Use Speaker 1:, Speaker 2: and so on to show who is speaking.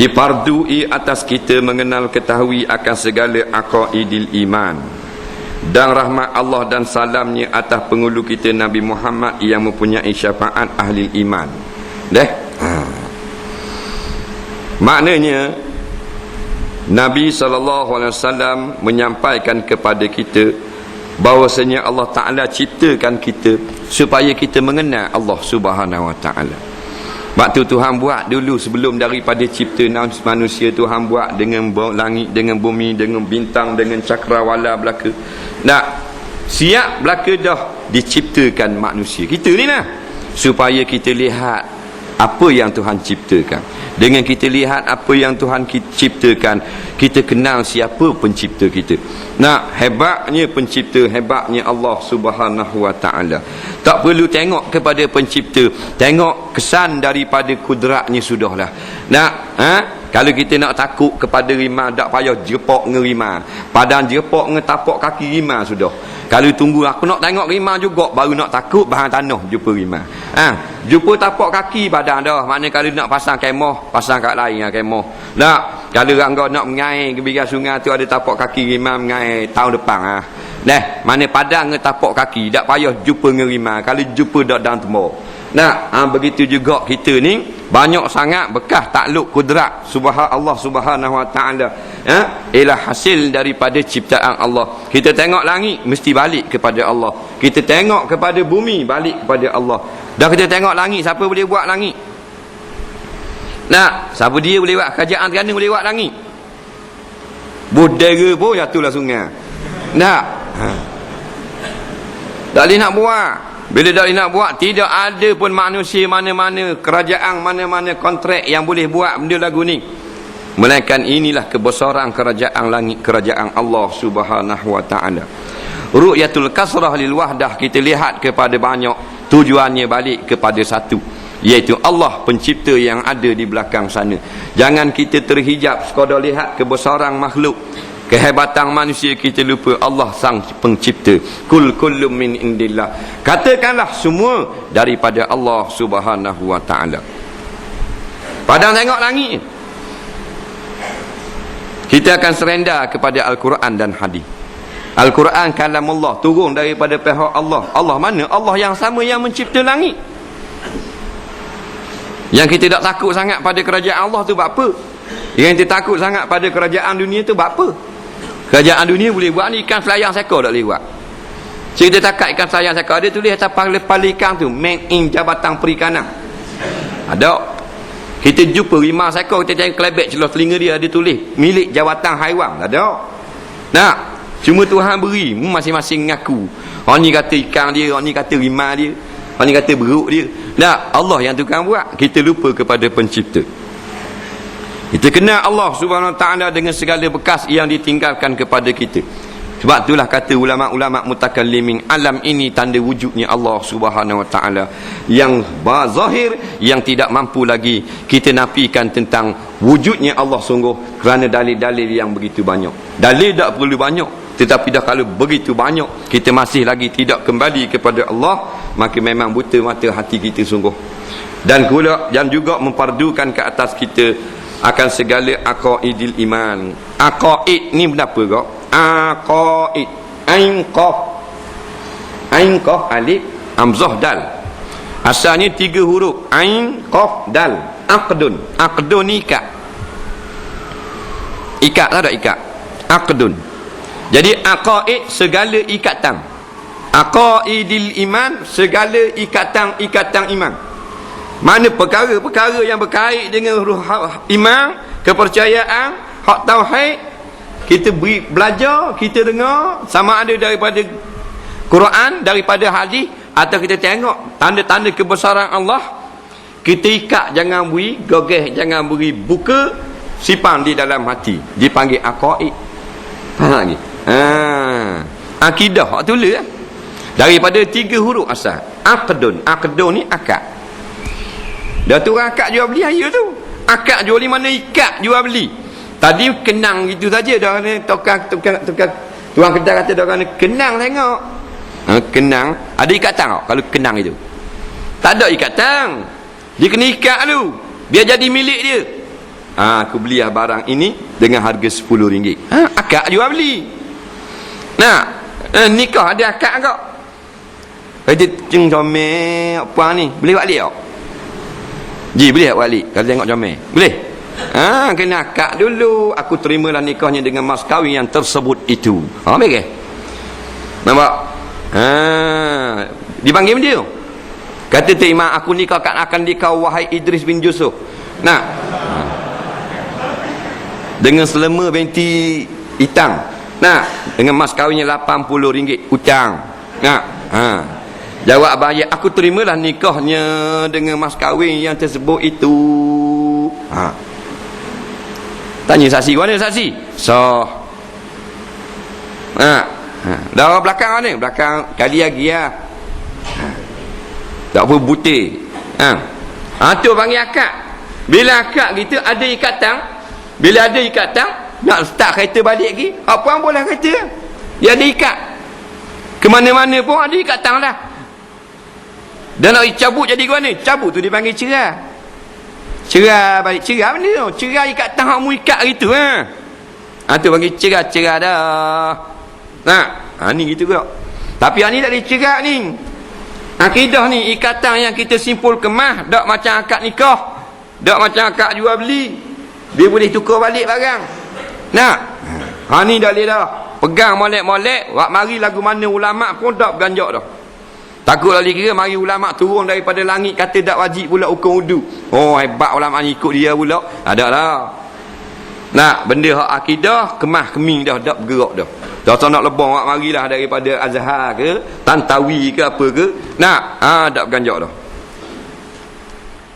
Speaker 1: dipardui atas kita mengenal ketahui akan segala aqaidil iman dan rahmat Allah dan salamnya atas pengulu kita Nabi Muhammad yang mempunyai syafaat ahli iman. Deh ha. maknanya Nabi SAW menyampaikan kepada kita bahawasanya Allah Ta'ala ciptakan kita supaya kita mengenal Allah Subhanahu Wa Ta'ala Waktu Tuhan buat dulu sebelum daripada cipta manusia Tuhan buat dengan langit, dengan bumi, dengan bintang, dengan cakrawala belaka. Nak siap belaka dah diciptakan manusia. Kita ni lah. Supaya kita lihat apa yang Tuhan ciptakan. Dengan kita lihat apa yang Tuhan ciptakan, kita kenal siapa pencipta kita. Nak hebatnya pencipta, hebatnya Allah Subhanahu Wa Taala. Tak perlu tengok kepada pencipta, tengok kesan daripada kudratnya sudahlah. Nak ha? Kalau kita nak takut kepada rimah Tak payah jepok dengan rimah. Padang jepok dengan tapak kaki rimah sudah. Kalau tunggu aku nak tengok rimah juga Baru nak takut bahan tanah jumpa rimah. Ha? Jumpa tapak kaki padang dah. Mana kalau nak pasang kemoh Pasang kat lain lah kemoh Tak Kalau rangga nak mengai ke bigas sungai tu Ada tapak kaki rimah mengai tahun depan ha? Nah, mana padang dengan tapak kaki Tak payah jumpa dengan rimah. Kalau jumpa dak dalam tembok. Nah, ha, begitu juga kita ni banyak sangat bekas takluk kudrat subhan Allah Subhanahu wa taala ya ialah hasil daripada ciptaan Allah. Kita tengok langit mesti balik kepada Allah. Kita tengok kepada bumi balik kepada Allah. Dah kita tengok langit siapa boleh buat langit? Nah, siapa dia boleh buat kerajaan kerana boleh buat langit? Budaya pun jatuhlah sungai. Nah. Ha. Tak boleh nak buat. Bila dah nak buat, tidak ada pun manusia mana-mana, kerajaan mana-mana kontrak yang boleh buat benda lagu ni. Melainkan inilah kebesaran kerajaan langit, kerajaan Allah subhanahu wa ta'ala. Ru'yatul kasrah lil wahdah, kita lihat kepada banyak, tujuannya balik kepada satu. Iaitu Allah pencipta yang ada di belakang sana. Jangan kita terhijab sekadar lihat kebesaran makhluk kehebatan manusia kita lupa Allah sang pencipta. Kul kullum min indillah. Katakanlah semua daripada Allah subhanahu wa ta'ala. Padang tengok langit. Kita akan serenda kepada Al-Quran dan hadis. Al-Quran kalam Allah turun daripada pihak Allah. Allah mana? Allah yang sama yang mencipta langit. Yang kita tak takut sangat pada kerajaan Allah tu buat apa? yang kita takut sangat pada kerajaan dunia tu buat apa? Kerajaan dunia boleh buat ni ikan selayang sekor tak boleh buat. Cerita takat ikan selayang sekor dia tulis atas kepala ikan tu made in Jabatan Perikanan. Ada. Kita jumpa lima sekor kita tengok kelebek celah telinga dia ada tulis milik Jabatan Haiwan. Ada. Nah, cuma Tuhan beri masing-masing ngaku. Orang ni kata ikan dia, orang ni kata lima dia, orang ni kata beruk dia. Nah, Allah yang tukang buat. Kita lupa kepada pencipta. Kita kenal Allah subhanahu ta'ala dengan segala bekas yang ditinggalkan kepada kita. Sebab itulah kata ulama-ulama mutakallimin alam ini tanda wujudnya Allah subhanahu wa ta'ala. Yang zahir, yang tidak mampu lagi kita nafikan tentang wujudnya Allah sungguh kerana dalil-dalil yang begitu banyak. Dalil tak perlu banyak. Tetapi dah kalau begitu banyak kita masih lagi tidak kembali kepada Allah maka memang buta mata hati kita sungguh. Dan yang juga mempardukan ke atas kita akan segala aqaidil iman. Aqaid ni benda apa kau? Aqaid. Ain qaf. Ain qaf alif hamzah dal. Asalnya tiga huruf. Ain qaf dal. Aqdun. Aqdun ni ikat. Ikat tak ada ikat. Aqdun. Jadi aqaid segala ikatan. Aqaidil iman segala ikatan-ikatan iman mana perkara-perkara yang berkait dengan iman kepercayaan hak tauhid kita beri, belajar kita dengar sama ada daripada Quran daripada hadis atau kita tengok tanda-tanda kebesaran Allah kita ikat jangan beri gogeh jangan beri buka simpan di dalam hati. Dipanggil aqaid. Faham lagi? Ha. Akidah hak tulis eh? daripada tiga huruf asal. Aqdun. Aqdun ni akad Tu orang akak jual beli air tu. Akak jual di mana ikat jual beli. Tadi kenang gitu saja dah ni tukang tukang tukang tuang kedai kata dah ni kenang tengok. Ha, kenang ada ikatan tak kalau kenang itu? Tak ada ikatan. Dia kena ikat dulu. Biar jadi milik dia. ha, aku beli lah barang ini dengan harga RM10 ha, akak jual beli nah eh, nikah ada akak kau kata ceng comel apa ni boleh buat balik tak Ji boleh tak balik? Kalau tengok comel boleh? Ha, kena akak dulu. Aku terimalah nikahnya dengan mas kahwin yang tersebut itu. Ha, baik ke? Nampak? Ha, dipanggil dia kata terima aku nikah akan, akan dikau wahai Idris bin Yusuf. Nah. Dengan selema binti Itang. Nah dengan mas kahwinnya RM80 hutang nah. Ha jawab abang aku terimalah nikahnya dengan mas kahwin yang tersebut itu. Ha. Tanya saksi mana saksi? So ha. Ha. Dah belakang mana? Belakang kali lagi ya ha. tak apa butir. Ha. Ha tu panggil akak. Bila akak gitu ada ikatan bila ada ikatan nak start kereta balik lagi apa yang boleh kereta? Dia ada ikat. Ke mana-mana pun ada ikatan lah dan nak cabut jadi ke mana cabut tu dipanggil cerah. Cerah balik. Cerah mana tu? Cerah ikatan hak mu ikat gitu ha? Ha tu panggil cerah. Cerah dah. Nah ha ni gitu ke tapi hak ni tak ada cerah ni. Akidah ni ikatan yang kita simpul kemah tak macam akad nikah. Tak macam akad jual beli. Dia boleh tukar balik barang. Nak? Ha ni dah boleh dah. Pegang molek-molek. Wak mari lagu mana ulama pun tak berganjak dah takut lagi kira mari ulama turun daripada langit kata tak wajib pula ukur wudu. Oh hebat ulama ikut dia pula. Ada lah. Nak benda hak akidah kemah keming dah tak bergerak dah. Tak nak lebong wak marilah daripada azhar ke tantawi ke apa ke. Nak ha tak berganjak dah